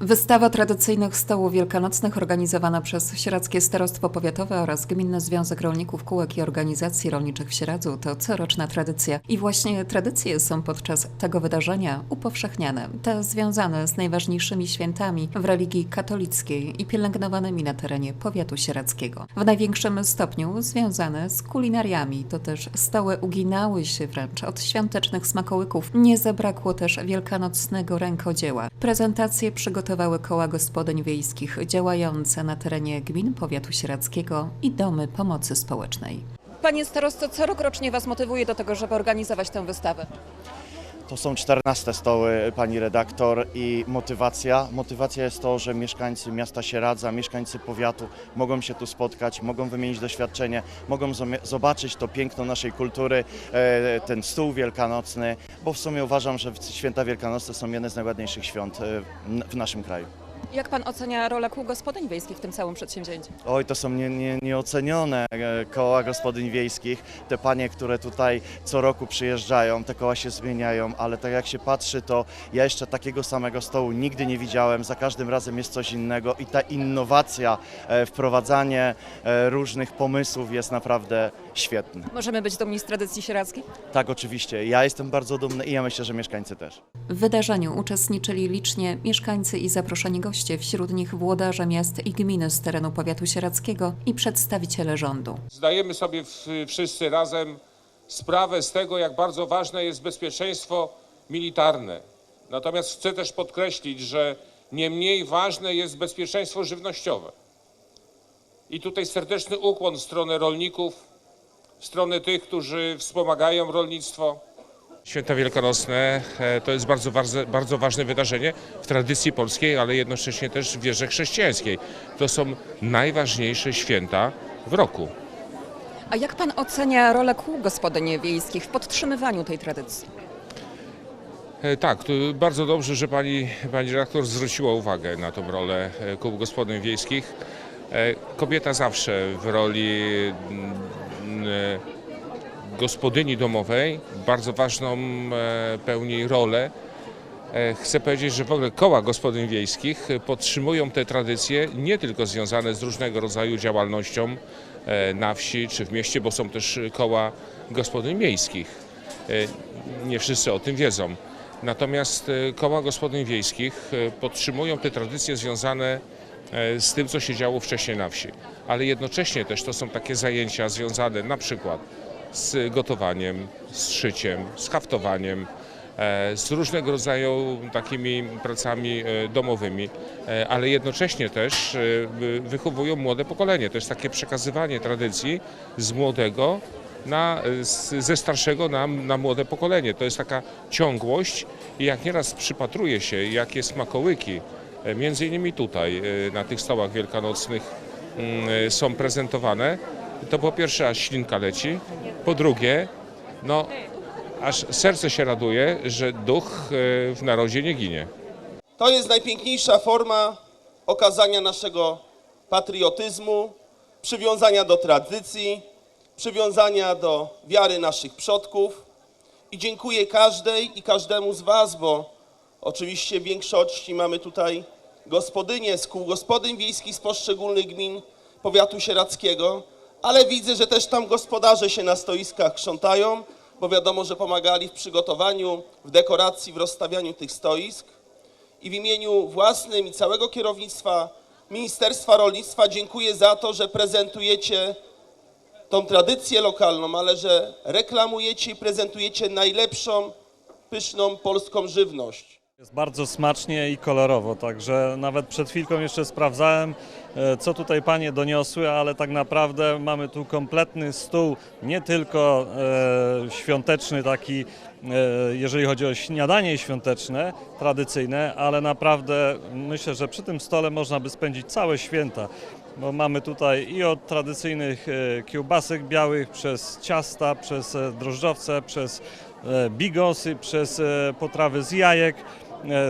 Wystawa tradycyjnych stołów wielkanocnych organizowana przez Sieradzkie Starostwo Powiatowe oraz Gminny Związek Rolników Kółek i Organizacji Rolniczych w Sieradzu to coroczna tradycja. I właśnie tradycje są podczas tego wydarzenia upowszechniane, te związane z najważniejszymi świętami w religii katolickiej i pielęgnowanymi na terenie powiatu sieradzkiego. W największym stopniu związane z kulinariami, to też stoły uginały się wręcz od świątecznych smakołyków. Nie zabrakło też wielkanocnego rękodzieła. Prezentacje koła gospodyń wiejskich działające na terenie gmin powiatu sieradzkiego i domy pomocy społecznej. Panie starosto, co rok rocznie Was motywuje do tego, żeby organizować tę wystawę? To są 14 stoły, pani redaktor i motywacja. Motywacja jest to, że mieszkańcy miasta Sieradza, mieszkańcy powiatu mogą się tu spotkać, mogą wymienić doświadczenie, mogą zobaczyć to piękno naszej kultury, e, ten stół wielkanocny, bo w sumie uważam, że święta wielkanocne są jedne z najładniejszych świąt e, w naszym kraju. Jak Pan ocenia rolę kół gospodyń wiejskich w tym całym przedsięwzięciu? Oj, to są nie, nie, nieocenione e, koła gospodyń wiejskich. Te panie, które tutaj co roku przyjeżdżają, te koła się zmieniają, ale tak jak się patrzy, to ja jeszcze takiego samego stołu nigdy nie widziałem. Za każdym razem jest coś innego i ta innowacja, e, wprowadzanie e, różnych pomysłów jest naprawdę świetne. Możemy być dumni z tradycji sieradzkiej? Tak, oczywiście. Ja jestem bardzo dumny i ja myślę, że mieszkańcy też. W wydarzeniu uczestniczyli licznie mieszkańcy i zaproszeni goście, wśród nich włodarze miast i gminy z terenu powiatu sieradzkiego i przedstawiciele rządu. Zdajemy sobie wszyscy razem sprawę z tego, jak bardzo ważne jest bezpieczeństwo militarne. Natomiast chcę też podkreślić, że nie mniej ważne jest bezpieczeństwo żywnościowe. I tutaj serdeczny ukłon w stronę rolników, w stronę tych, którzy wspomagają rolnictwo. Święta Wielkanocne e, to jest bardzo, bardzo, bardzo ważne wydarzenie w tradycji polskiej, ale jednocześnie też w wierze chrześcijańskiej. To są najważniejsze święta w roku. A jak pan ocenia rolę kół gospodyń wiejskich w podtrzymywaniu tej tradycji? E, Tak, bardzo dobrze, że pani, pani redaktor zwróciła uwagę na tą rolę e, kół gospodyń wiejskich. Kobieta zawsze w roli mm, gospodyni domowej bardzo ważną e, pełni rolę. E, Chcę powiedzieć, że w ogóle koła gospodyń wiejskich podtrzymują te tradycje nie tylko związane z różnego rodzaju działalnością e, na wsi czy w mieście, bo są też koła gospodyń miejskich. Nie wszyscy o tym wiedzą. Natomiast koła gospodyń wiejskich podtrzymują te tradycje związane z tym, co się działo wcześniej na wsi. Ale jednocześnie też to są takie zajęcia związane na przykład z gotowaniem, z szyciem, z haftowaniem, e, z różnego rodzaju takimi pracami e, domowymi, e, ale jednocześnie też wy- wychowują młode pokolenie. To jest takie przekazywanie tradycji z młodego na, ze starszego na, na młode pokolenie. To jest taka ciągłość i jak nieraz przypatruje się, jakie smakołyki, między innymi tutaj na tych stołach wielkanocnych mm, są prezentowane, to po pierwsze aż ślinka leci, po drugie, no aż serce się raduje, że duch e, w narodzie nie ginie. To jest najpiękniejsza forma okazania naszego patriotyzmu, przywiązania do tradycji, przywiązania do wiary naszych przodków. I dziękuję każdej i każdemu z Was, bo oczywiście w większości mamy tutaj gospodynie z kół gospodyń wiejskich z poszczególnych gmin powiatu sieradzkiego, ale widzę, że też tam gospodarze się na stoiskach krzątają, bo wiadomo, że pomagali w przygotowaniu, w dekoracji, w rozstawianiu tych stoisk i w imieniu własnym i całego kierownictwa Ministerstwa Rolnictwa dziękuję za to, że prezentujecie tą tradycję lokalną, ale że reklamujecie i prezentujecie najlepszą, pyszną polską żywność. Jest bardzo smacznie i kolorowo, także nawet przed chwilką jeszcze sprawdzałem, e, co tutaj panie doniosły, ale tak naprawdę mamy tu kompletny stół, nie tylko e, świąteczny taki, e, jeżeli chodzi o śniadanie świąteczne, tradycyjne, ale naprawdę myślę, że przy tym stole można by spędzić całe święta, bo mamy tutaj i od tradycyjnych kiełbasek białych, przez ciasta, przez drożdżowce, przez bigosy, przez potrawy z jajek,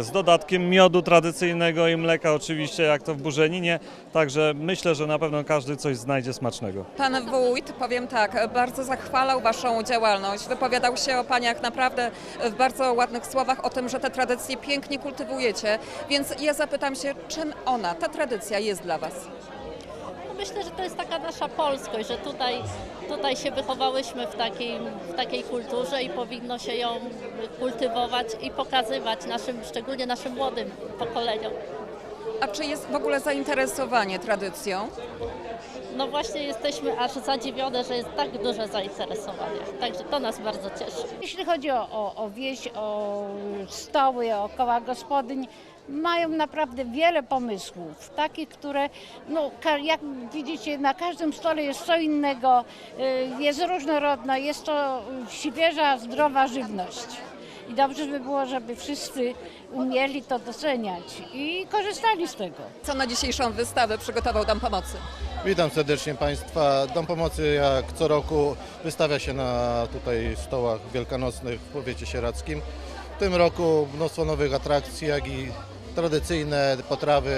z dodatkiem miodu tradycyjnego i mleka oczywiście, jak to w Burzeninie. Także myślę, że na pewno każdy coś znajdzie smacznego. Pan wójt, powiem tak, bardzo zachwalał Waszą działalność. Wypowiadał się o Paniach naprawdę w bardzo ładnych słowach o tym, że te tradycje pięknie kultywujecie. Więc ja zapytam się, czym ona, ta tradycja jest dla Was? Myślę, że to jest taka nasza polskość, że tutaj, tutaj się wychowałyśmy w takiej, w takiej kulturze i powinno się ją kultywować i pokazywać naszym, szczególnie naszym młodym pokoleniom. A czy jest w ogóle zainteresowanie tradycją? No właśnie jesteśmy aż zadziwione, że jest tak duże zainteresowanie. Także to nas bardzo cieszy. Jeśli chodzi o, o, o wieś, o stoły, o koła gospodyń, mają naprawdę wiele pomysłów, takich, które, no, jak widzicie, na każdym stole jest co innego, y, jest różnorodna, jest to świeża, zdrowa żywność. I dobrze by było, żeby wszyscy umieli to doceniać i korzystali z tego. Co na dzisiejszą wystawę przygotował Dom Pomocy? Witam serdecznie Państwa. Dom Pomocy jak co roku wystawia się na tutaj stołach wielkanocnych w powiecie sieradzkim. W tym roku mnóstwo nowych atrakcji, jak i tradycyjne potrawy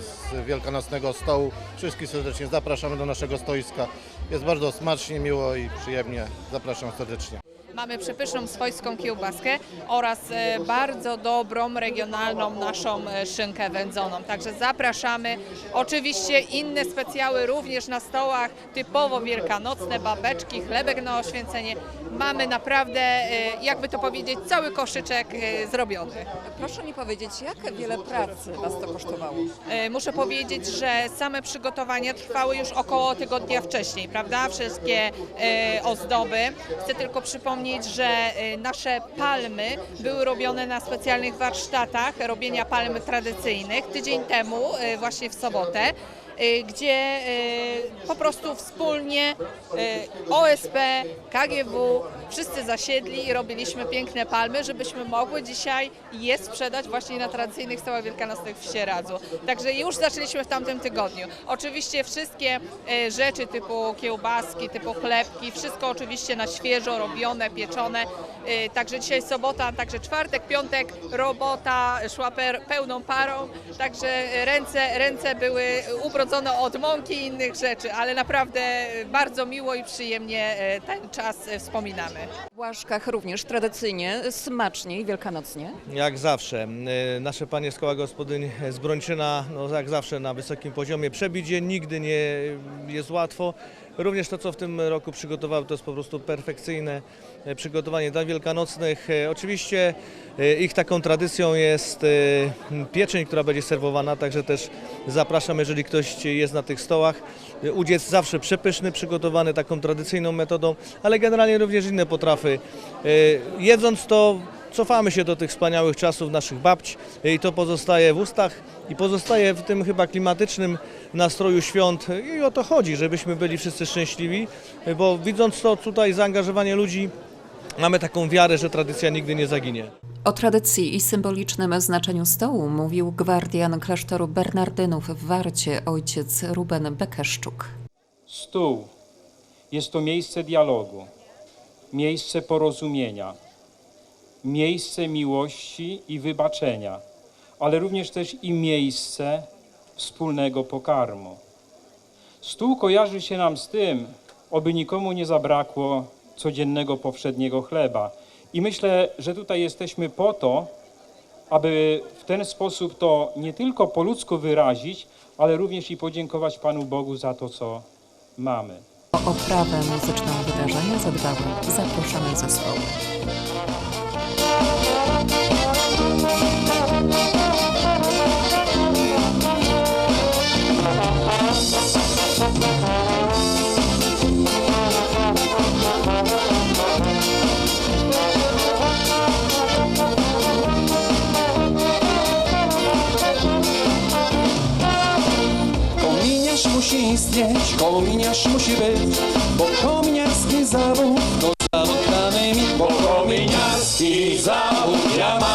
z wielkanocnego stołu. Wszystkich serdecznie zapraszamy do naszego stoiska. Jest bardzo smacznie, miło i przyjemnie. Zapraszam serdecznie. Mamy przepyszną swojską kiełbaskę oraz e, bardzo dobrą regionalną naszą e, szynkę wędzoną. Także zapraszamy. Oczywiście inne specjały również na stołach, typowo wielkanocne, babeczki, chlebek na oświęcenie. Mamy naprawdę, e, jakby to powiedzieć, cały koszyczek e, zrobiony. Proszę mi powiedzieć, jak wiele pracy Was to kosztowało? E, Muszę powiedzieć, że same przygotowania trwały już około tygodnia wcześniej, prawda? Wszystkie ozdoby. Chcę tylko przypomnieć, że nasze palmy były robione na specjalnych warsztatach robienia palm tradycyjnych tydzień temu, właśnie w sobotę. E, Gdzie e, po prostu wspólnie e, OSP, KGW, wszyscy zasiedli i robiliśmy piękne palmy, żebyśmy mogły dzisiaj je sprzedać właśnie na tradycyjnych stołach wielkanocnych w Sieradzu. Także już zaczęliśmy w tamtym tygodniu. Oczywiście wszystkie rzeczy typu kiełbaski, typu chlebki, wszystko oczywiście na świeżo robione, pieczone. Także dzisiaj sobota, także czwartek, piątek, robota szła pełną parą, także ręce, ręce były od mąki i innych rzeczy, ale naprawdę bardzo miło i przyjemnie e, ten czas e, wspominamy. W Błaszkach również tradycyjnie, smacznie i wielkanocnie. Jak zawsze. Y, Nasze panie z koła gospodyń z Brończyna, no jak zawsze na wysokim poziomie. Przebić je nigdy nie jest łatwo. Również to, co w tym roku przygotowały, to jest po prostu perfekcyjne e, przygotowanie dla wielkanocnych. E, Oczywiście e, ich taką tradycją jest pieczeń, która będzie serwowana, także też zapraszam, jeżeli ktoś jest na tych stołach. Udziec zawsze przepyszny, przygotowany taką tradycyjną metodą, ale generalnie również inne potrawy. Jedząc to cofamy się do tych wspaniałych czasów naszych babć i to pozostaje w ustach i pozostaje w tym chyba klimatycznym nastroju świąt i o to chodzi, żebyśmy byli wszyscy szczęśliwi, bo widząc to tutaj zaangażowanie ludzi, mamy taką wiarę, że tradycja nigdy nie zaginie. O tradycji i symbolicznym znaczeniu stołu mówił gwardian klasztoru Bernardynów w Warcie ojciec Ruben Bekeszczuk. Stół jest to miejsce dialogu, miejsce porozumienia, miejsce miłości i wybaczenia, ale również też i miejsce wspólnego pokarmu. Stół kojarzy się nam z tym, oby nikomu nie zabrakło codziennego powszedniego chleba. I myślę, że tutaj jesteśmy po to, aby w ten sposób to nie tylko po ludzku wyrazić, ale również i podziękować Panu Bogu za to, co mamy. O oprawę muzyczną wydarzenia zadbały zaproszone zespoły. Istnieć, kominiarz musi być, bo kominiarski zawód to zawód mi, bo kominiarski zawód ja mam.